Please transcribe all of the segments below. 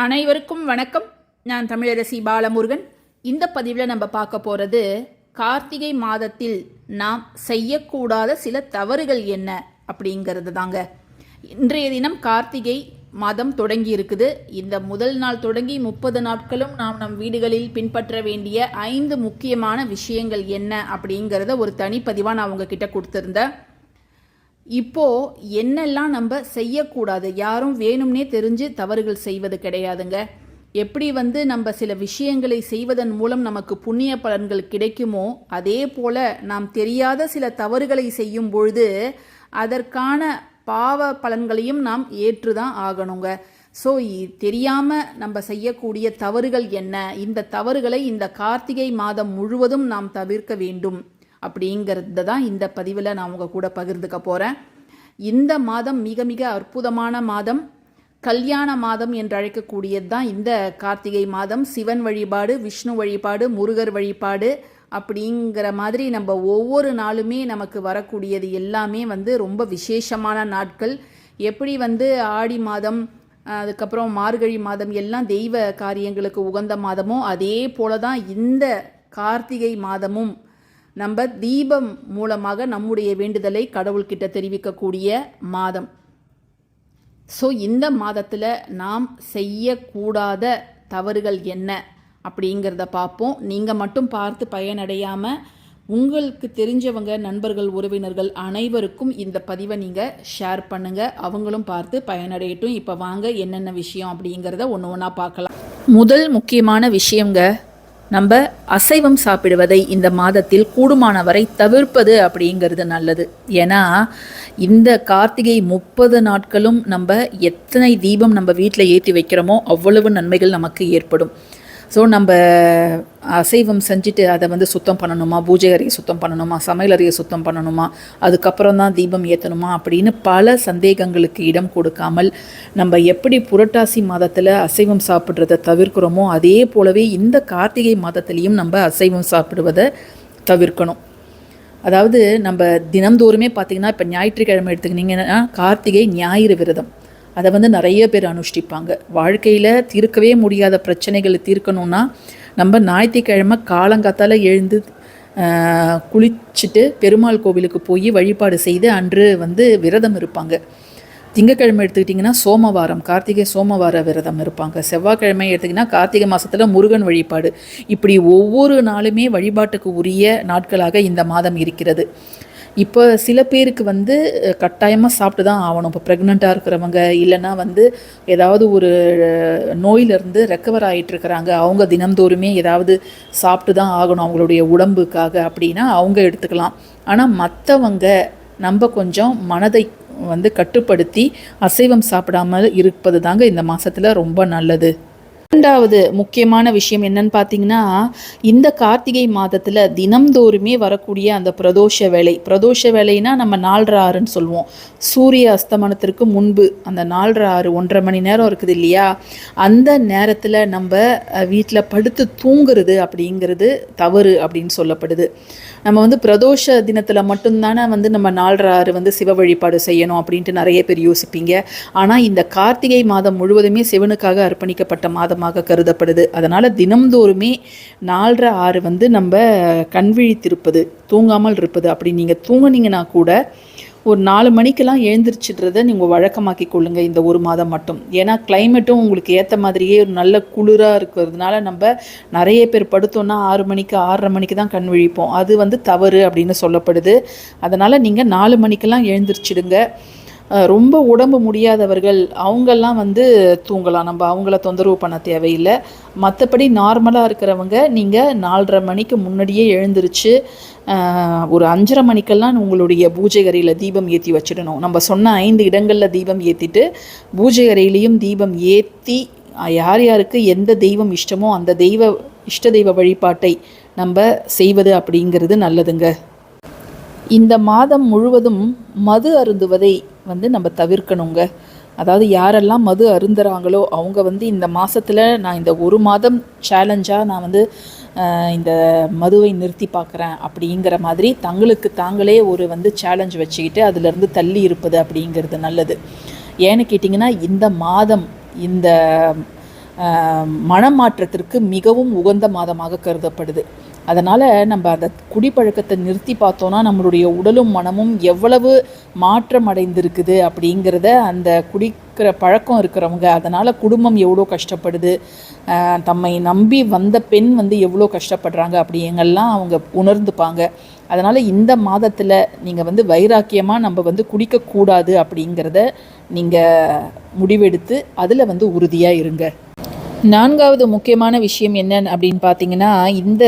அனைவருக்கும் வணக்கம். நான் தமிழரசி பாலமுருகன். இந்த பதிவில் நம்ம பார்க்க போகிறது கார்த்திகை மாதத்தில் நாம் செய்யக்கூடாத சில தவறுகள் என்ன அப்படிங்கிறது தாங்க. இன்றைய தினம் கார்த்திகை மாதம் தொடங்கி இருக்குது. இந்த முதல் நாள் தொடங்கி முப்பது நாட்களும் நாம் நம் வீடுகளில் பின்பற்ற வேண்டிய ஐந்து முக்கியமான விஷயங்கள் என்ன அப்படிங்கிறத ஒரு தனிப்பதிவாக நான் உங்ககிட்ட கொடுத்துருந்தேன். இப்போ என்னெல்லாம் நம்ம செய்யக்கூடாது? யாரும் வேணும்னே தெரிஞ்சு தவறுகள் செய்வது கிடையாதுங்க. எப்படி வந்து நம்ம சில விஷயங்களை செய்வதன் மூலம் நமக்கு புண்ணிய பலன்கள் கிடைக்குமோ அதே போல நாம் தெரியாத சில தவறுகளை செய்யும் பொழுது அதற்கான பாவ பலன்களையும் நாம் ஏற்றுதான் ஆகணுங்க. ஸோ தெரியாம நம்ம செய்யக்கூடிய தவறுகள் என்ன? இந்த தவறுகளை இந்த கார்த்திகை மாதம் முழுவதும் நாம் தவிர்க்க வேண்டும். அப்படிங்கிறத தான் இந்த பதிவில் நான் உங்கள் கூட பகிர்ந்துக்க போகிறேன் இந்த மாதம் மிக மிக அற்புதமான மாதம் கல்யாண மாதம் என்று அழைக்கக்கூடியது தான் இந்த கார்த்திகை மாதம். சிவன் வழிபாடு விஷ்ணு வழிபாடு முருகர் வழிபாடு அப்படிங்கிற மாதிரி நம்ம ஒவ்வொரு நாளுமே நமக்கு வரக்கூடியது எல்லாமே வந்து ரொம்ப விசேஷமான நாட்கள். எப்படி வந்து ஆடி மாதம் அதுக்கப்புறம் மார்கழி மாதம் எல்லாம் தெய்வ காரியங்களுக்கு உகந்த மாதமோ அதே போல தான் இந்த கார்த்திகை மாதமும் நம்ம தீபம் மூலமாக நம்முடைய வேண்டுதலை கடவுள்கிட்ட தெரிவிக்கக்கூடிய மாதம். ஸோ இந்த மாதத்தில் நாம் செய்யக்கூடாத தவறுகள் என்ன அப்படிங்கிறத பார்ப்போம். நீங்கள் மட்டும் பார்த்து பயனடையாமல் உங்களுக்கு தெரிஞ்சவங்க நண்பர்கள் உறவினர்கள் அனைவருக்கும் இந்த பதிவை நீங்கள் ஷேர் பண்ணுங்கள் அவங்களும் பார்த்து பயனடையட்டும். இப்போ வாங்க என்னென்ன விஷயம் அப்படிங்கிறத ஒன்று ஒன்றா பார்க்கலாம். முதல் முக்கியமான விஷயங்க நம்ம அசைவம் சாப்பிடுவதை இந்த மாதத்தில் கூடுமான வரை தவிர்ப்பது அப்படிங்கிறது நல்லது. ஏன்னா இந்த கார்த்திகை முப்பது நாட்களும் நம்ம எத்தனை தீபம் நம்ம வீட்டில் ஏற்றி வைக்கிறோமோ அவ்வளவு நன்மைகள் நமக்கு ஏற்படும். ஸோ நம்ம அசைவம் செஞ்சுட்டு அதை வந்து சுத்தம் பண்ணணுமா? பூஜை அறையை சுத்தம் பண்ணணுமா? சமையல் அறையை சுத்தம் பண்ணணுமா? அதுக்கப்புறம் தான் தீபம் ஏற்றணுமா அப்படின்னு பல சந்தேகங்களுக்கு இடம் கொடுக்காமல் நம்ம எப்படி புரட்டாசி மாதத்தில் அசைவம் சாப்பிட்றத தவிர்க்கிறோமோ அதே போலவே இந்த கார்த்திகை மாதத்துலேயும் நம்ம அசைவம் சாப்பிடுவதை தவிர்க்கணும். அதாவது நம்ம தினந்தோறுமே பார்த்திங்கன்னா இப்போ ஞாயிற்றுக்கிழமை எடுத்துக்கிட்டிங்கன்னா கார்த்திகை ஞாயிறு விரதம். அதை வந்து நிறைய பேர் அனுஷ்டிப்பாங்க. வாழ்க்கையில் தீர்க்கவே முடியாத பிரச்சனைகளை தீர்க்கணும்னா நம்ம ஞாயிற்றுக்கிழமை காலங்காத்தால் எழுந்து குளிச்சுட்டு பெருமாள் கோவிலுக்கு போய் வழிபாடு செய்து அன்று வந்து விரதம் இருப்பாங்க. திங்கக்கிழமை எடுத்துக்கிட்டிங்கன்னா சோமவாரம் கார்த்திகை சோமவார விரதம் இருப்பாங்க. செவ்வாய்க்கிழமை எடுத்திங்கன்னா கார்த்திகை மாதத்தில் முருகன் வழிபாடு. இப்படி ஒவ்வொரு நாளுமே வழிபாட்டுக்கு உரிய நாட்களாக இந்த மாதம் இருக்கிறது. இப்போ சில பேருக்கு வந்து கட்டாயமாக சாப்பிட்டு தான் ஆகணும் இப்போ ப்ரெக்னெண்ட்டாக இருக்கிறவங்க இல்லைன்னா வந்து ஏதாவது ஒரு நோயிலிருந்து ரெக்கவர் ஆகிட்டு இருக்கிறாங்க. அவங்க தினந்தோறுமே ஏதாவது சாப்பிட்டு தான் ஆகணும் அவங்களுடைய உடம்புக்காக அப்படின்னா அவங்க எடுத்துக்கலாம். ஆனால் மற்றவங்க நம்ம கொஞ்சம் மனதை வந்து கட்டுப்படுத்தி அசைவம் சாப்பிடாமல் இருப்பது தாங்க இந்த மாதத்தில் ரொம்ப நல்லது. இரண்டாவது முக்கியமான விஷயம் என்னன்னு பார்த்தீங்கன்னா இந்த கார்த்திகை மாதத்தில் தினம்தோறுமே வரக்கூடிய அந்த பிரதோஷ வேலை பிரதோஷ வேலைனா நம்ம நாலரை ஆறுன்னு சொல்லுவோம். சூரிய அஸ்தமனத்திற்கு முன்பு அந்த நாலரை ஆறு ஒன்றரை மணி நேரம் இருக்குது இல்லையா? அந்த நேரத்தில் நம்ம வீட்டில் படுத்து தூங்குறது அப்படிங்கிறது தவறு அப்படின்னு சொல்லப்படுது. நம்ம வந்து பிரதோஷ தினத்தில் மட்டும்தானே வந்து நம்ம நாலரை ஆறு வந்து சிவ வழிபாடு செய்யணும் அப்படின்ட்டு நிறைய பேர் யோசிப்பீங்க. ஆனால் இந்த கார்த்திகை மாதம் முழுவதுமே சிவனுக்காக அர்ப்பணிக்கப்பட்ட மாதம் மாதமாக கருதப்படுது. அதனால் தினம்தோறுமே நாலரை ஆறு வந்து நம்ம கண்விழித்திருப்பது தூங்காமல் இருப்பது. அப்படி நீங்கள் தூங்குனீங்கன்னா கூட ஒரு நாலு மணிக்கெல்லாம் எழுந்திரிச்சிடுறத நீங்கள் வழக்கமாக்கி கொள்ளுங்கள் இந்த ஒரு மாதம் மட்டும். ஏன்னா கிளைமேட்டும் உங்களுக்கு ஏற்ற மாதிரியே ஒரு நல்ல குளிராக இருக்கிறதுனால நம்ம நிறைய பேர் படுத்தோன்னா ஆறு மணிக்கு ஆறரை மணிக்கு தான் கண் விழிப்போம். அது வந்து தவறு அப்படின்னு சொல்லப்படுது. அதனால் நீங்கள் நாலு மணிக்கெல்லாம் எழுந்திரிச்சிடுங்க. ரொம்ப உடம்பு முடியாதவர்கள் அவங்கெல்லாம் வந்து தூங்கலாம். நம்ம அவங்கள தொந்தரவு பண்ண தேவையில்லை. மற்றபடி நார்மலாக இருக்கிறவங்க நீங்கள் நாலரை மணிக்கு முன்னாடியே எழுந்திருச்சு ஒரு அஞ்சரை மணிக்கெல்லாம் உங்களுடைய பூஜை அறையில் தீபம் ஏற்றி வச்சிடணும். நம்ம சொன்ன ஐந்து இடங்களில் தீபம் ஏற்றிட்டு பூஜை அறையிலையும் தீபம் ஏற்றி யார் யாருக்கு எந்த தெய்வம் இஷ்டமோ அந்த தெய்வ இஷ்ட தெய்வ வழிபாட்டை நம்ம செய்வது அப்படிங்கிறது நல்லதுங்க. இந்த மாதம் முழுவதும் மது அருந்துவதை வந்து நம்ம தவிர்க்கணுங்க. அதாவது யாரெல்லாம் மது அருந்துறாங்களோ அவங்க வந்து இந்த மாதத்தில் நான் இந்த ஒரு மாதம் சேலஞ்சாக நான் வந்து இந்த மதுவை நிறுத்தி பார்க்குறேன் அப்படிங்கிற மாதிரி தங்களுக்கு தாங்களே ஒரு வந்து சேலஞ்ச் வச்சுக்கிட்டு அதிலிருந்து தள்ளி இருப்பது அப்படிங்கிறது நல்லது. ஏன்னு கேட்டிங்கன்னா இந்த மாதம் இந்த மனமாற்றத்திற்கு மிகவும் உகந்த மாதமாக கருதப்படுது. அதனால் நம்ம அந்த குடிப்பழக்கத்தை நிறுத்தி பார்த்தோன்னா நம்மளுடைய உடலும் மனமும் எவ்வளவு மாற்றம் அடைந்திருக்குது அப்படிங்கிறத அந்த குடிக்கிற பழக்கம் இருக்கிறவங்க அதனால் குடும்பம் எவ்வளோ கஷ்டப்படுது தம்மை நம்பி வந்த பெண் வந்து எவ்வளோ கஷ்டப்படுறாங்க அப்படிங்கெல்லாம் அவங்க உணர்ந்துப்பாங்க. அதனால் இந்த மாதத்தில் நீங்கள் வந்து வைராக்கியமாக நம்ம வந்து குடிக்கக்கூடாது அப்படிங்கிறத நீங்கள் முடிவெடுத்து அதில் வந்து உறுதியாக இருங்க. நான்காவது முக்கியமான விஷயம் என்னன்னு அப்படின்னு பார்த்தீங்கன்னா இந்த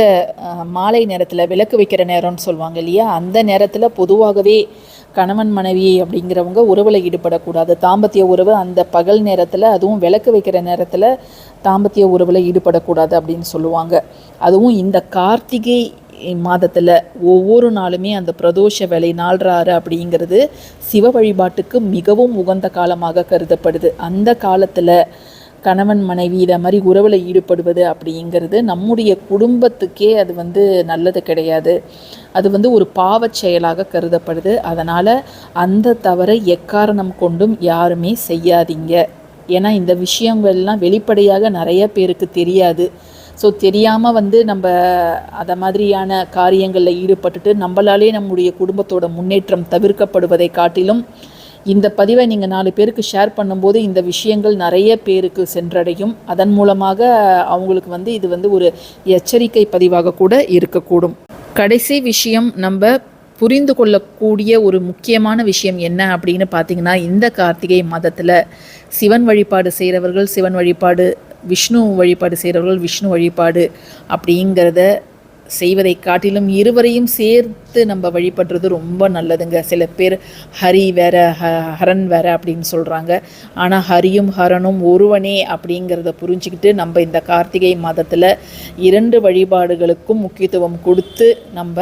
மாலை நேரத்தில் விளக்கு வைக்கிற நேரம்னு சொல்லுவாங்க இல்லையா? அந்த நேரத்தில் பொதுவாகவே கணவன் மனைவி அப்படிங்கிறவங்க உறவில் ஈடுபடக்கூடாது. தாம்பத்திய உறவு அந்த பகல் நேரத்தில் அதுவும் விளக்கு வைக்கிற நேரத்தில் தாம்பத்திய உறவில் ஈடுபடக்கூடாது அப்படின்னு சொல்லுவாங்க. அதுவும் இந்த கார்த்திகை மாதத்தில் ஒவ்வொரு நாளுமே அந்த பிரதோஷ வேலை நாள்றாறு அப்படிங்கிறது சிவ வழிபாட்டுக்கு மிகவும் உகந்த காலமாக கருதப்படுது. அந்த காலத்தில் கணவன் மனைவி இதை மாதிரி உறவில் ஈடுபடுவது அப்படிங்கிறது நம்முடைய குடும்பத்துக்கே அது வந்து நல்லது கிடையாது. அது வந்து ஒரு பாவச் செயலாக கருதப்படுது. அதனால் அந்த தவறை எக்காரணம் கொண்டும் யாருமே செய்யாதீங்க. ஏன்னா இந்த விஷயங்கள்லாம் வெளிப்படையாக நிறைய பேருக்கு தெரியாது. ஸோ தெரியாமல் வந்து நம்ம அதை மாதிரியான காரியங்களில் ஈடுபட்டுட்டு நம்மளாலே நம்முடைய குடும்பத்தோட முன்னேற்றம் தவிர்க்கப்படுவதை காட்டிலும் இந்த பதிவை நீங்கள் நாலு பேருக்கு ஷேர் பண்ணும்போது இந்த விஷயங்கள் நிறைய பேருக்கு சென்றடையும். அதன் மூலமாக அவங்களுக்கு வந்து இது வந்து ஒரு எச்சரிக்கை பதிவாக கூட இருக்கக்கூடும். கடைசி விஷயம் நம்ம புரிந்து கொள்ளக்கூடிய ஒரு முக்கியமான விஷயம் என்ன அப்படின்னு பார்த்தீங்கன்னா இந்த கார்த்திகை மாதத்தில் சிவன் வழிபாடு செய்கிறவர்கள் சிவன் வழிபாடு விஷ்ணு வழிபாடு செய்கிறவர்கள் விஷ்ணு வழிபாடு அப்படிங்கிறத செய்வதை காட்டிலும் இருவரையும் சேர்த்து நம்ம வழிபடுறது ரொம்ப நல்லதுங்க. சில பேர் ஹரி வேற ஹ ஹரன் வேற அப்படின்னு சொல்கிறாங்க ஆனால் ஹரியும் ஹரனும் ஒருவனே அப்படிங்கிறத புரிஞ்சுக்கிட்டு நம்ம இந்த கார்த்திகை மாதத்தில் இரண்டு வழிபாடுகளுக்கும் முக்கியத்துவம் கொடுத்து நம்ம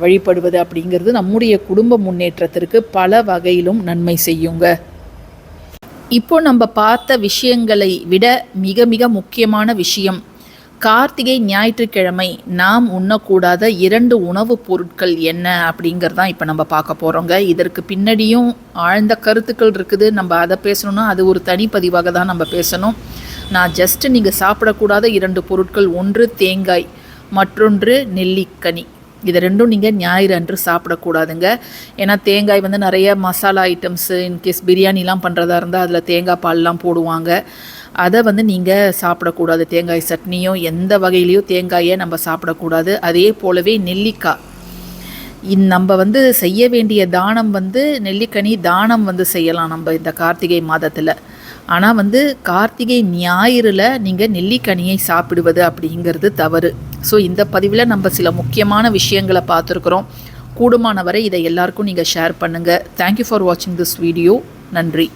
வழிபடுவது அப்படிங்கிறது நம்முடைய குடும்ப முன்னேற்றத்திற்கு பல வகையிலும் நன்மை செய்யுங்க. இப்போ நம்ம பார்த்த விஷயங்களை விட மிக மிக முக்கியமான விஷயம் கார்த்திகை ஞாயிற்றுக்கிழமை நாம் உண்ணக்கூடாத இரண்டு உணவுப் பொருட்கள் என்ன அப்படிங்கிறதான் இப்போ நம்ம பார்க்க போகிறோங்க இதற்கு பின்னாடியும் ஆழ்ந்த கருத்துக்கள் இருக்குது. நம்ம அதை பேசணும்னா அது ஒரு தனிப்பதிவாக தான் நம்ம பேசணும். நான் ஜஸ்ட் நீங்கள் சாப்பிடக்கூடாத இரண்டு பொருட்கள் ஒன்று தேங்காய் மற்றொன்று நெல்லிக்கனி. இது ரெண்டும் நீங்கள் ஞாயிறு அன்று சாப்பிடக்கூடாதுங்க. ஏன்னா தேங்காய் வந்து நிறைய மசாலா ஐட்டம்ஸு இன்கேஸ் பிரியாணிலாம் பண்ணுறதா இருந்தால் அதில் தேங்காய் பால்லாம் போடுவாங்க. அதை வந்து நீங்கள் சாப்பிடக்கூடாது. தேங்காய் சட்னியோ எந்த வகையிலையோ தேங்காயை நம்ம சாப்பிடக்கூடாது. அதே போலவே நெல்லிக்காய். இந் நம்ம வந்து செய்ய வேண்டிய தானம் வந்து நெல்லிக்கனி தானம் வந்து செய்யலாம் நம்ம இந்த கார்த்திகை மாதத்தில். ஆனால் வந்து கார்த்திகை ஞாயிறில் நீங்கள் நெல்லிக்கனியை சாப்பிடுவது அப்படிங்கிறது தவறு. ஸோ இந்த பதிவில் நம்ம சில முக்கியமான விஷயங்களை பார்த்துருக்குறோம். கூடுமான வரை இதை எல்லாருக்கும் நீங்கள் ஷேர் பண்ணுங்கள் தேங்க்யூ ஃபார் வாட்சிங் திஸ் வீடியோ நன்றி.